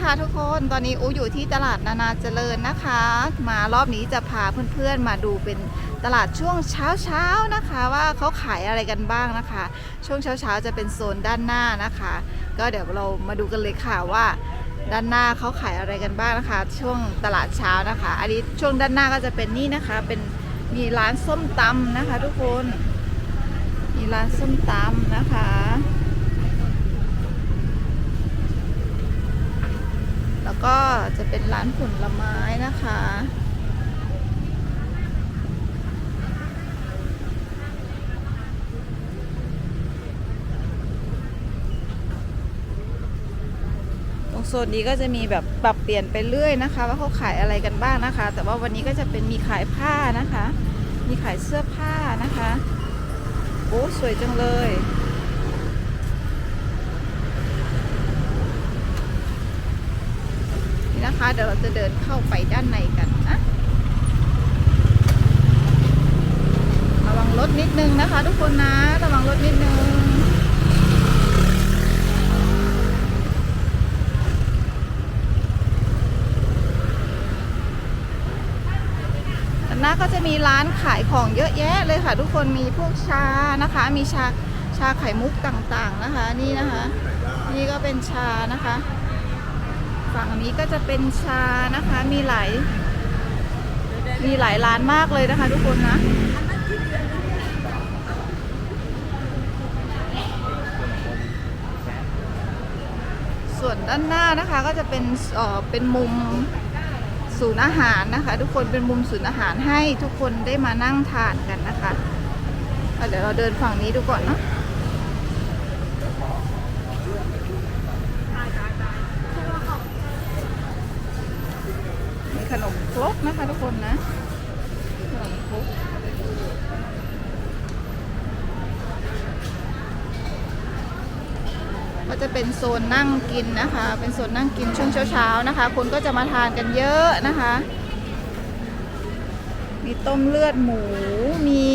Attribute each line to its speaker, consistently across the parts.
Speaker 1: ค่ะทุกคนตอนนี้อูอยู่ที่ตลาดนานาเจริญนะคะ มารอบนี้จะพาเพื่อนๆมาดูเป็นตลาดช่วงเช้าๆนะคะ ว่าเขาขายอะไรกันบ้างนะคะ ช่วงเช้าๆจะเป็นโซนด้านหน้านะคะ ก็เดี๋ยวเรามาดูกันเลยค่ะว่าด้านหน้าเขาขายอะไรกันบ้างนะคะ ช่วงตลาดเช้านะคะ อันนี้ช่วงด้านหน้าก็จะเป็นนี่นะคะ เป็นมีร้านส้มตำนะคะ ทุกคน มีร้านส้มตำนะคะ แล้วก็จะเป็นร้านผลไม้นะคะ ตรงโซนนี้ก็จะมีแบบปรับเปลี่ยนไปเรื่อยนะคะ ว่าเขาขายอะไรกันบ้างนะคะ แต่ว่าวันนี้ก็จะเป็นมีขายผ้านะคะ มีขายเสื้อผ้านะคะ โอ้สวยจังเลย นี่นะคะ เดี๋ยวเราจะเดินเข้าไปด้านในกันนะระวังรถนิดนึงนะคะ ทุกคนนะ ระวังรถนิดนึงนหน้าก็จะมีร้านขายของเยอะแยะเลยค่ะ ทุกคนมีพวกชานะคะ มีชาชาไข่มุกต่างๆนะคะ นี่นะคะ นี่ก็เป็นชานะคะ ฝั่งนี้ก็จะเป็นชานะคะ มีหลาย มีหลายร้านมากเลยนะคะ ทุกคนนะส่วนด้านหน้านะคะก็จะเป็นเอ่อเป็นมุมศูนย์อาหารนะคะ ทุกคนเป็นมุมศูนย์อาหารให้ทุกคนได้มานั่งทานกันนะคะะเดี๋ยวเราเดินฝั่งนี้ดูก่อนเนาะ นมครกนะคะทุกคนนะ ขนมครกก็จะเป็นโซนนั่งกินนะคะ เป็นโซนนั่งกินช่วงเช้าๆนะคะ คนก็จะมาทานกันเยอะนะคะ มีต้มเลือดหมู มี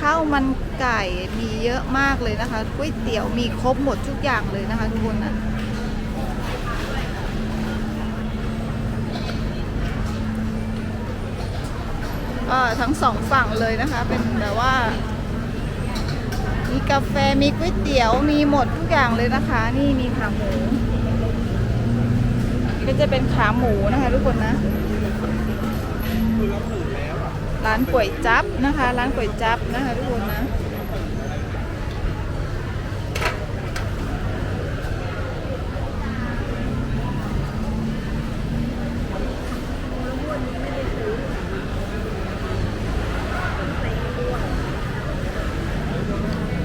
Speaker 1: ข้าวมันไก่ มีเยอะมากเลยนะคะ ก๋วยเตี๋ยวมีครบหมดทุกอย่างเลยนะคะทุกคนนะ ก็ทั้งสองฝั่งเลยนะคะ เป็นแบบว่า มีกาแฟมีก๋วยเตี๋ยวมีหมดทุกอย่างเลยนะคะ นี่มีขาหมูก็จะเป็นขาหมูนะคะทุกคนนะร้านก๋วยจั๊บนะคะ ร้านก๋วยจั๊บนะคะทุกคนนะ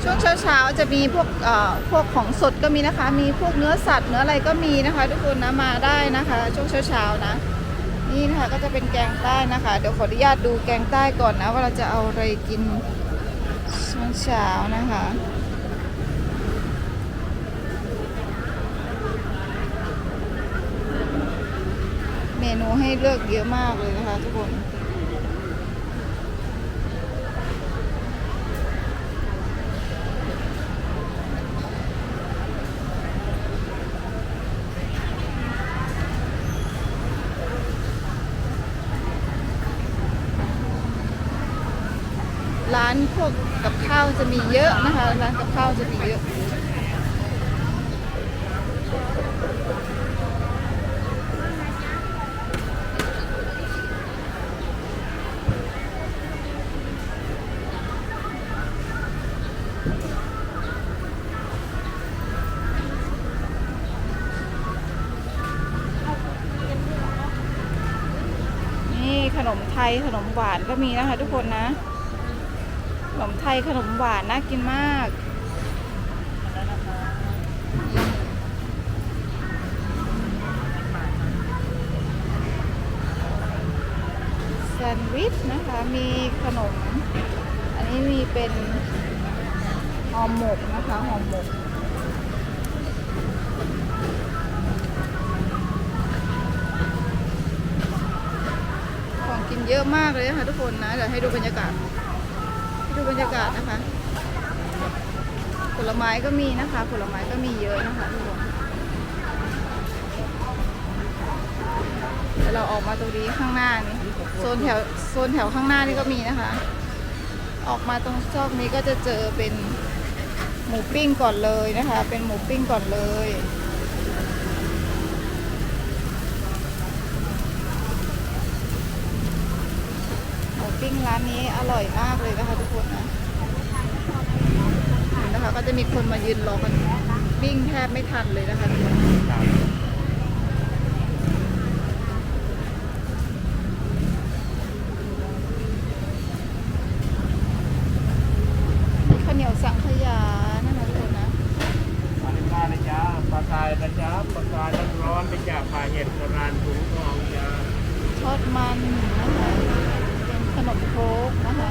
Speaker 1: ช่วงเช้าๆ จะมีพวกพวกของสดก็มีนะคะ มีพวกเนื้อสัตว์เนื้ออะไรก็มีนะคะ ทุกคนนะมาได้นะคะช่วงเช้าๆนะ นี่นะคะก็จะเป็นแกงใต้นะคะ เดี๋ยวขออนุญาตดูแกงใต้ก่อนนะ ว่าเราจะเอาอะไรกินช่วงเช้านะคะเมนูให้เลือกเยอะมากเลยนะคะทุกคน ร้านพวกกับข้าวจะมีเยอะนะคะ ร้านกับข้าวจะมีเยอะนี่ขนมไทยขนมหวานก็มีนะคะทุกคนนะ นมไทยขนมหวานน่ากินมาก แซนด์วิชนะคะ มีขนม อันนี้มีเป็นห่อหมกนะคะห่อหมกของกินเยอะมากเลยนะคะทุกคนนะ เดี๋ยวให้ดูบรรยากาศ บรรยากาศนะคะ ผลไม้ก็มีนะคะ ผลไม้ก็มีเยอะนะคะทุกคนเดี๋ยวเราออกมาตรงนี้ข้างหน้านี่โซนแถวโซนแถวข้างหน้านี่ก็มีนะคะ ออกมาตรงซอกนี้ก็จะเจอเป็นหมูปิ้งก่อนเลยนะคะ เป็นหมูปิ้งก่อนเลย ปิ้งร้านนี้อร่อยมากเลยนะคะทุกคนนะเห็นนะคะก็จะมีคนมายืนรอกันปิ้งแทบไม่ทันเลยนะคะทุกคนมีข้าวเหนียวสังขยานะคะทุกคนนะ
Speaker 2: ปลาลิปลานะจ๊ะปลากายนะจ๊ะปลากายร้อนๆไปจากปลาเห็ดโบราณถุงทองจ้า
Speaker 1: ทอดมันนะคะเป็นขนมโครกนะคะ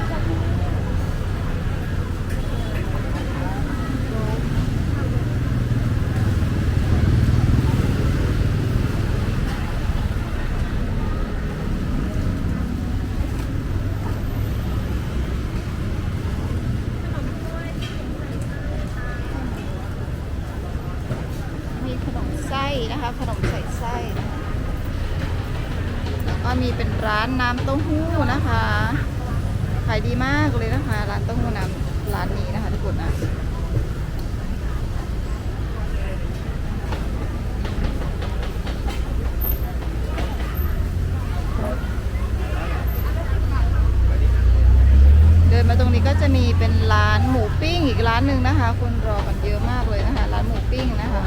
Speaker 1: มีขนมไส้ นะคะ ขนมใส่ไส้แล้วก็มีเป็นร้านน้ำเต้าหู้นะคะ ขายดีมากเลยนะคะ ร้านเต้าหู้น้ำร้านนี้นะคะทุกคนนะเดินมาตรงนี้ก็จะมีเป็นร้านหมูปิ้งอีกร้านหนึ่งนะคะ คนรอกันเยอะมากเลยนะคะ ร้านหมูปิ้งนะคะ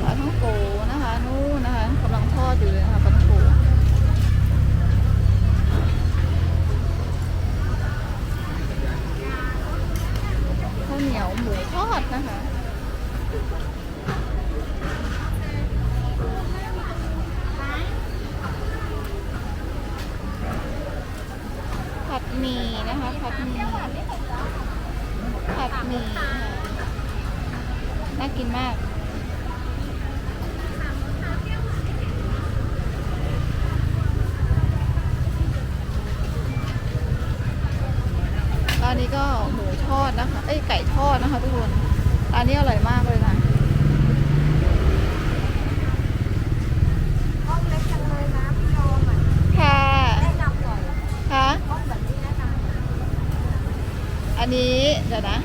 Speaker 1: ปลาท่องโกนะคะนู่นนะคะกำลังทอดอยู่เลยนะคะปลาท่องโกข้าวเหนียวหมูทอดนะคะผัดหมี่นะคะผัดหมี่ผัดหมี่ค่ะน่ากิน มาก ร้านนี้ก็หมูทอดนะคะ เอ้ยไก่ทอดนะคะทุกคน ร้านนี้อร่อยมากเลยนะ
Speaker 3: ห้องเล็กจังเลยนะพี่ยอมอะ
Speaker 1: ค่ะ
Speaker 3: แนะนำหน่อย
Speaker 1: ค่ะ
Speaker 3: ห้องแบบนี้แนะนำหน่อย
Speaker 1: อันนี้เดี๋ยวนะ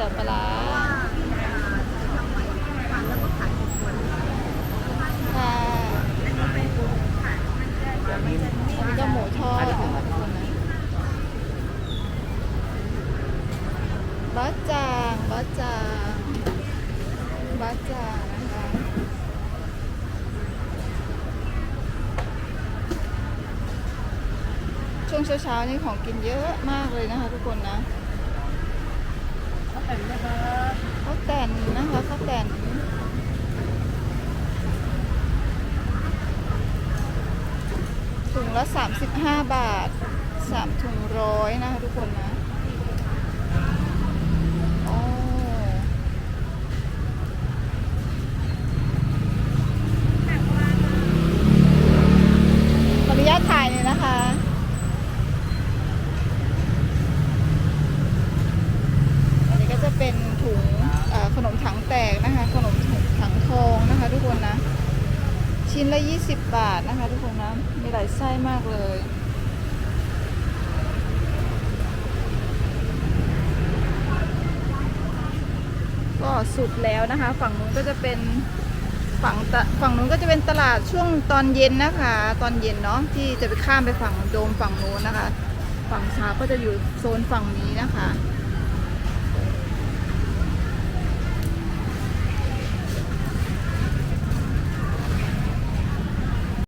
Speaker 1: จียวปลาร้า
Speaker 3: ว่าอ่าทำใหม่ทานแล้วก็ขายทุกคน
Speaker 1: ค่ะ
Speaker 3: แล้วก็เป็นปูขายมันจะเดี๋ยวมันจะนิ่ม
Speaker 1: อันนี้ก็หมูทอดคะทุกคนนะบะจางบะจางบะจางนะคะช่วงเช้าๆนี่ของกินเยอะมากเลยนะคะทุกคนนะ
Speaker 2: เขาแต่งนะคะเข้า
Speaker 1: วแต่นนะคะข้าวแต่นถุงละ 35 บาท 3 ถุงร้อยนะคะทุกคนนะโอ้ขออนุญาตถ่ายเลยนะคะ อันนี้ก็จะเป็นถุงเอ่อขนมถังแต กนะคะ ขนมถังทองนะคะ ทุกคนนะ ชิ้นละ 20 บาทนะคะ ทุกคนนะ มีหลายไส้มากเลยก็สุดแล้วนะคะ ฝั่งนู้นก็จะเป็นฝั่งตะฝั่งนู้นก็จะเป็นตลาดช่วงตอนเย็นนะคะ ตอนเย็นเนาะที่จะไปข้ามไปฝั่งโดมฝั่งนู้นนะคะ ฝั่งเช้าก็จะอยู่โซนฝั่งนี้นะคะ